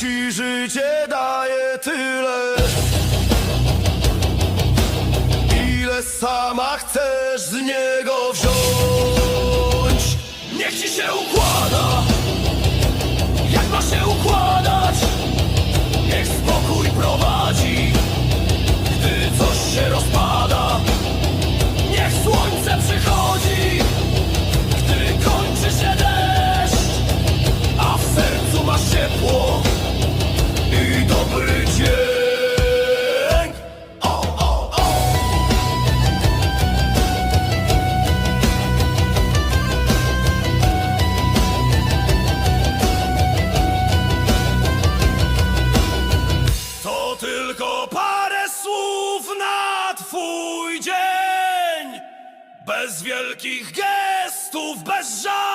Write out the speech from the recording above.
ci życie daje tyle. Ile sama chcesz z niego wziąć? Niech ci się układa dzień! Bez wielkich gestów, bez żadnych